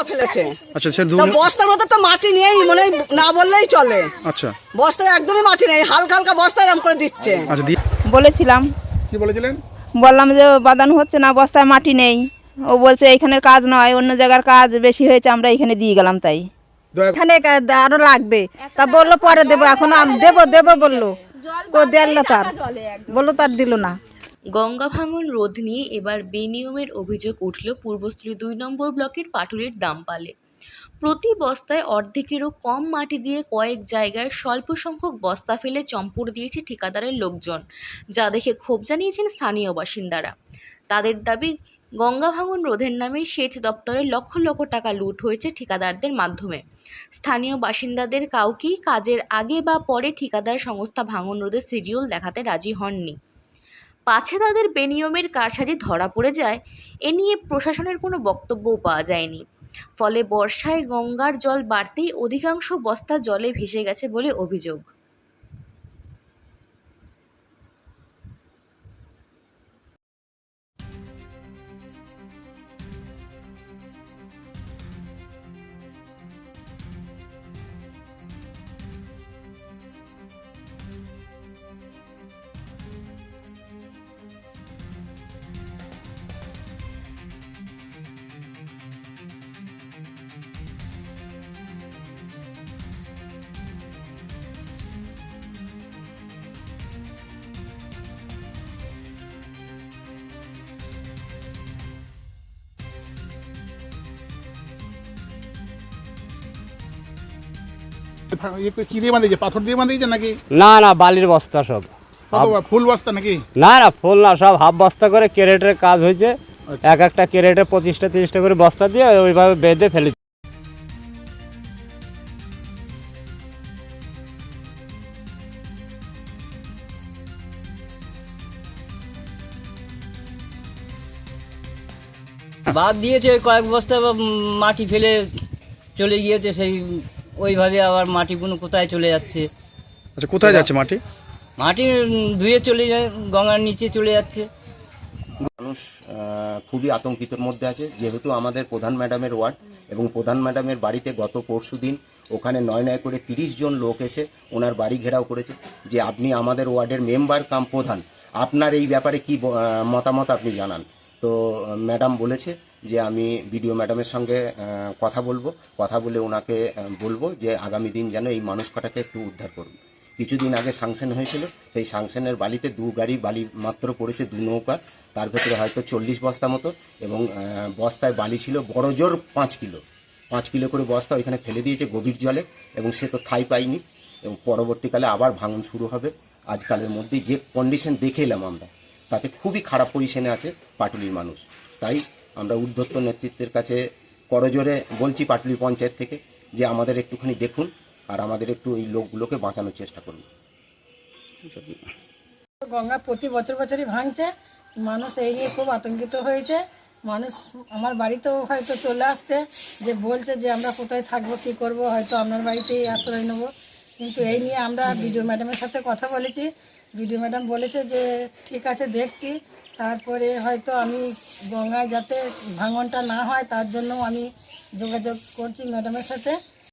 পোকা ফেলেছে। আচ্ছা সে দু তো বস্তার মধ্যে তো মাটি নেই মানে না বললেই চলে। আচ্ছা। বস্তায় একদমই মাটি নেই হালকা হালকা বস্তা এরকম করে দিচ্ছে। আচ্ছা বলেছিলাম। কি বলেছিলেন? বললাম যে বাদানো হচ্ছে না বস্তায় মাটি নেই। ও বলছে এইখানের কাজ নয় অন্য জায়গার কাজ বেশি হয়েছে আমরা এখানে দিয়ে গেলাম তাই। দয়া এখানে আরও লাগবে। তা বলল পরে দেবো এখন আম- দেবো দেবো বলল। কো দেল না তার। বলল তার দিল না। গঙ্গা ভাঙন রোধ নিয়ে এবার বেনিয়মের অভিযোগ উঠল পূর্বস্থলী দুই নম্বর ব্লকের পাটুলির দামপালে। প্রতি বস্তায় অর্ধেকেরও কম মাটি দিয়ে কয়েক জায়গায় স্বল্প সংখ্যক বস্তা ফেলে চম্পট দিয়েছে ঠিকাদারের লোকজন, যা দেখে ক্ষোভ জানিয়েছেন স্থানীয় বাসিন্দারা। তাদের দাবি, গঙ্গা ভাঙন রোধের নামে সেচ দপ্তরে লক্ষ লক্ষ টাকা লুট হয়েছে ঠিকাদারদের মাধ্যমে। স্থানীয় বাসিন্দাদের কাউকেই কাজের আগে বা পরে ঠিকাদার সংস্থা ভাঙন রোধের সিরিয়াল দেখাতে রাজি হননি। পাছে তাদের বেনিয়মের কারসাজি ধরা পড়ে যায়, এ নিয়ে প্রশাসনের কোনো বক্তব্যও পাওয়া যায়নি। ফলে বর্ষায় গঙ্গার জল বাড়তেই অধিকাংশ বস্তা জলে ভেসে গেছে বলে অভিযোগ। কি দিয়ে বাঁধিয়েছে পাথর দিয়ে বাঁধিয়েছে নাকি? না না বালির বস্তা সব। ফুল বস্তা নাকি? না না ফুল না সব হাফ বস্তা করে ক্যারেটের কাজ হয়েছে। এক একটা ক্যারেটে পঁচিশটা তিরিশটা করে বস্তা দিয়ে ওইভাবে বেঁধে ফেলেছে। বাদ দিয়েছে ওই কয়েক বস্তা মাটি ফেলে চলে গিয়েছে সেই ওইভাবে আবার মাটিগুলো কোথায় চলে যাচ্ছে। আচ্ছা কোথায় যাচ্ছে মাটি? মাটি ধুয়ে চলে যায় গঙ্গার নিচে চলে যাচ্ছে। মানুষ খুবই আতঙ্কিতর মধ্যে আছে। যেহেতু আমাদের প্রধান ম্যাডামের ওয়ার্ড এবং প্রধান ম্যাডামের বাড়িতে গত পরশু দিন ওখানে নয় নয় করে তিরিশ জন লোক এসে ওনার বাড়ি ঘেরাও করেছে যে আপনি আমাদের ওয়ার্ডের মেম্বার কাম প্রধান। আপনার এই ব্যাপারে কি মতামত আপনি জানান? তো ম্যাডাম বলেছে যে আমি বিডিও ম্যাডামের সঙ্গে কথা বলব। কথা বলে ওনাকে বলব যে আগামী দিন যেন এই মানুষ কটাকে একটু উদ্ধার করুন। কিছুদিন আগে সাংশন হয়েছিল, সেই সাংশনের বালিতে দু গাড়ি বালি মাত্র পড়েছে, দু নৌকা। তার ভেতরে হয়তো চল্লিশ বস্তা মতো এবং বস্তায় বালি ছিল বড় জোর পাঁচ কিলো। পাঁচ কিলো করে বস্তা ওইখানে ফেলে দিয়েছে গভীর জলে এবং সে তো থাই পায়নি। এবং পরবর্তীকালে আবার ভাঙন শুরু হবে। আজকালের মধ্যেই যে কন্ডিশন দেখে এলাম আমরা, তাতে খুবই খারাপ পজিশনে আছে পাটুলির মানুষ। তাই আমরা উদ্ধত্ত নেতৃত্বের কাছে করজোরে বলছি পাটুলি পঞ্চায়েত থেকে যে আমাদের একটুখানি দেখুন আর আমাদের একটু এই লোকগুলোকে বাঁচানোর চেষ্টা করুন। গঙ্গা প্রতি বছর বছরই ভাঙছে, মানুষ এই নিয়ে খুব আতঙ্কিত হয়েছে। মানুষ, আমার বাড়িতেও হয়তো চলে আসছে, যে বলছে যে আমরা কোথায় থাকব, কী করব, হয়তো আপনার বাড়িতেই আশ্রয় নেব। কিন্তু এই নিয়ে আমরা বিডিও ম্যাডামের সাথে কথা বলেছি। বিডিও ম্যাডাম বলেছে যে, ঠিক আছে, দেখছি। তারপরে হয়তো আমি গঙ্গায় যাতে ভাঙনটা না হয়, তার জন্য আমি যোগাযোগ করছি ম্যাডামের সাথে।